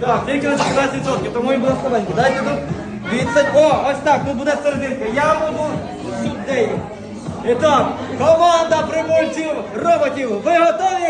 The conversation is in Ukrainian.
Так, тільки лише 20%, тому і буде слабенько. Дайте тут відстань. О, ось так, тут буде серединка. Я буду сюди. І так, команда прибульців роботів, ви готові?